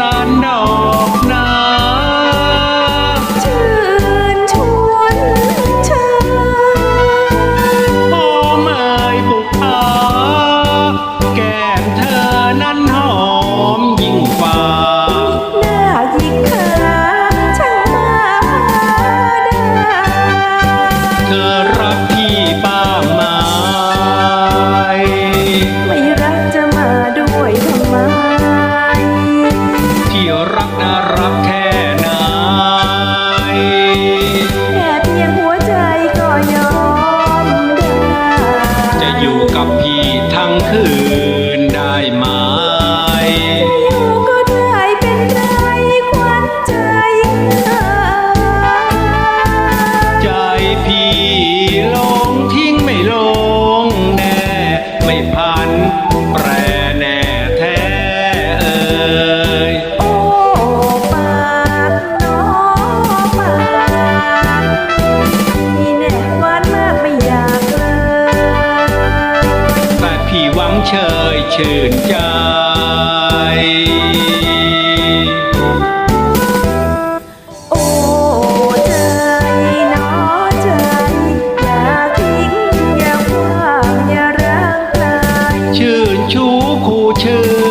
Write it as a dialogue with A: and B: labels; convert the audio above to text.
A: I know. ที่รักน่ารักแค่ ห
B: วังเชยชื่นใจ โอ้ใจเนาะใจอย่า
A: ทิ้งอย่า
B: วางอย่า
A: ร้างกาชื่นชูคู่ชื่น